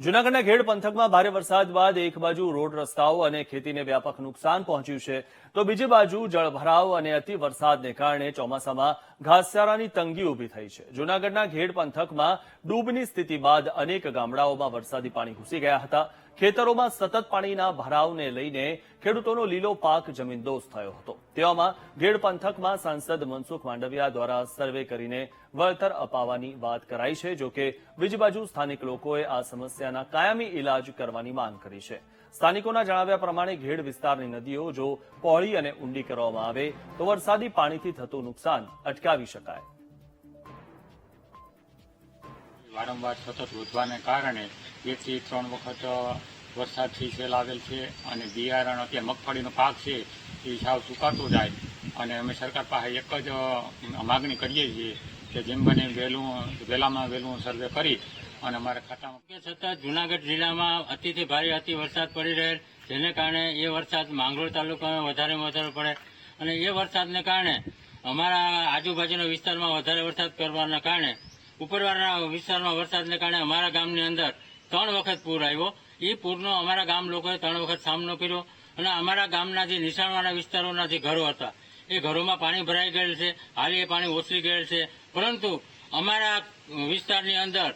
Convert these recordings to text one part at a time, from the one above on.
જૂનાગઢના ઘેડ પંથકમાં ભારે વરસાદ બાદ એક બાજુ રોડ રસ્તાઓ અને ખેતીને વ્યાપક નુકસાન પહોંચ્યું છે. તો બીજી બાજુ જળભરાવ અને અતિ વરસાદને કારણે ચોમાસામાં ઘાસચારાની તંગી ઊભી થઈ છે. જૂનાગઢના ઘેડ પંથકમાં ડૂબની સ્થિતિ બાદ અનેક ગામડાઓમાં વરસાદી પાણી ઘૂસી ગયા હતા. ખેતરોમાં સતત પાણીના ભરાવને લઈને ખેડૂતોનો લીલો પાક જમીનદોસ્ત થયો હતો. તેવામાં ઘેડ પંથકમાં સાંસદ મનસુખ માંડવિયા દ્વારા સર્વે કરીને વળતર અપાવવાની વાત કરાઈ છે જોકે બીજી બાજુ સ્થાનિક લોકોએ આ સમસ્યાના કાયમી ઇલાજ કરવાની માંગ કરી છે. સ્થાનિકોના જણાવ્યા પ્રમાણે ઘેડ વિસ્તારની નદીઓ જો પહોળી અને ઊંડી કરવામાં આવે, તો વરસાદી પાણીથી થતું નુકસાન અટકાવી શકાય. વારંવાર સતત વધવાને કારણે એકથી ત્રણ વખત વરસાદથી સેલ આવેલ છે અને બિયારણ અત્યારે મગફળીનો પાક છે એ સાવ સુકાતો જાય અને અમે સરકાર પાસે એક જ માગણી કરીએ છીએ કે જેમ બને વહેલું, વહેલામાં વહેલું સર્વે કરી અને અમારા ખાતામાં છતાં જુનાગઢ જિલ્લામાં અતિથી ભારે અતિ વરસાદ પડી રહેલ, જેને કારણે એ વરસાદ માંગરોળ તાલુકામાં વધારેમાં વધારે પડે અને એ વરસાદને કારણે અમારા આજુબાજુના વિસ્તારમાં વધારે વરસાદ કરવાના કારણે ઉપરવાળા વિસ્તારમાં વરસાદને કારણે અમારા ગામની અંદર ત્રણ વખત પૂર આવ્યો. એ પૂરનો અમારા ગામ લોકોએ ત્રણ વખત સામનો કર્યો અને અમારા ગામના જે નિશાળવાળા વિસ્તારોના જે ઘરો હતા, એ ઘરોમાં પાણી ભરાઈ ગયેલ છે હાલ એ પાણી ઓસરી ગયેલ છે. પરંતુ અમારા વિસ્તારની અંદર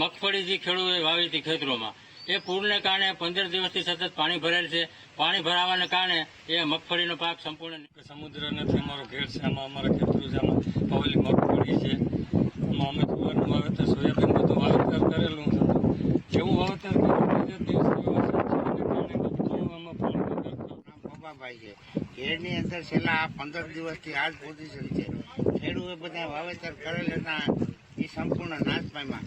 મગફળી જે ખેડૂતોએ વાવી હતી ખેતરોમાં. એ પૂરને કારણે પંદર દિવસથી સતત પાણી ભરેલ છે. પાણી ભરાવાને કારણે એ મગફળીનો પાક સંપૂર્ણ સમુદ્ર નથી, અમારો ઘેર છે, આમાં અમારા ખેતરો છે આમાં પાવેલી મગફળી છે આમાં અમે જુવારનું વાવેતર સોયાબીન બધું વાવેતર કરેલું છે જેવું વાવેતર કર્યું બીજા દિવસે વરસાદ છે એને કારણે બધું આમાં પાણી વગર પપ્પાભાઈ છે. ઘેરની અંદર છેલ્લા પંદર દિવસથી આ જ પોઝિશન છે. ખેડૂએ બધા વાવેતર કરેલ હતા. એ સંપૂર્ણ નાશ પામ્યા.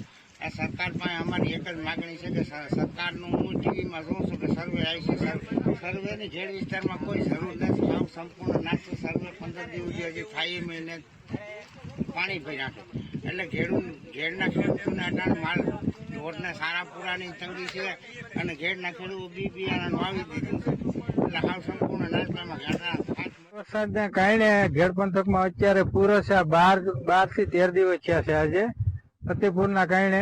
આ સરકાર પાસે અમારી એક જ માગણી છે કે સરકારનું હું ટીવીમાં જોઉં છું કે સર્વે આવી છે સર- સર્વેની ઘેડ વિસ્તારમાં કોઈ જરૂર નથી. સાવ સંપૂર્ણ નાશ સર્વે પંદર દિવસ હજી થાય મહિને પાણી ભરી નાખે. એટલે ખેડૂત ઘેડના ખેડૂતોને અટાણે માલ ઢોરના સારા પૂરાની તંગી છે અને ઘેડના ખેડૂતો બી બિયારણ વાવી દીધું છે. વરસાદને કારણે ઘેડ પંથકમાં અત્યારે પૂરો છે. બાર બારથી તેર દિવસ થયા છે આજે. અતિપૂરના કારણે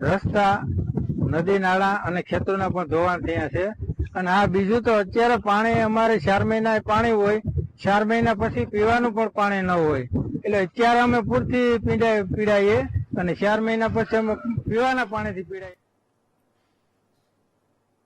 રસ્તા, નદી, નાળા અને ખેતરોના પણ ધોવાણ થયા છે. અને આ બીજું તો અત્યારે પાણી અમારે ચાર મહિના પાણી હોય. ચાર મહિના પછી પીવાનું પણ પાણી ન હોય. એટલે અત્યારે અમે પૂરથી પીડાઈએ અને ચાર મહિના પછી અમે પીવાના પાણીથી પીડાઈએ.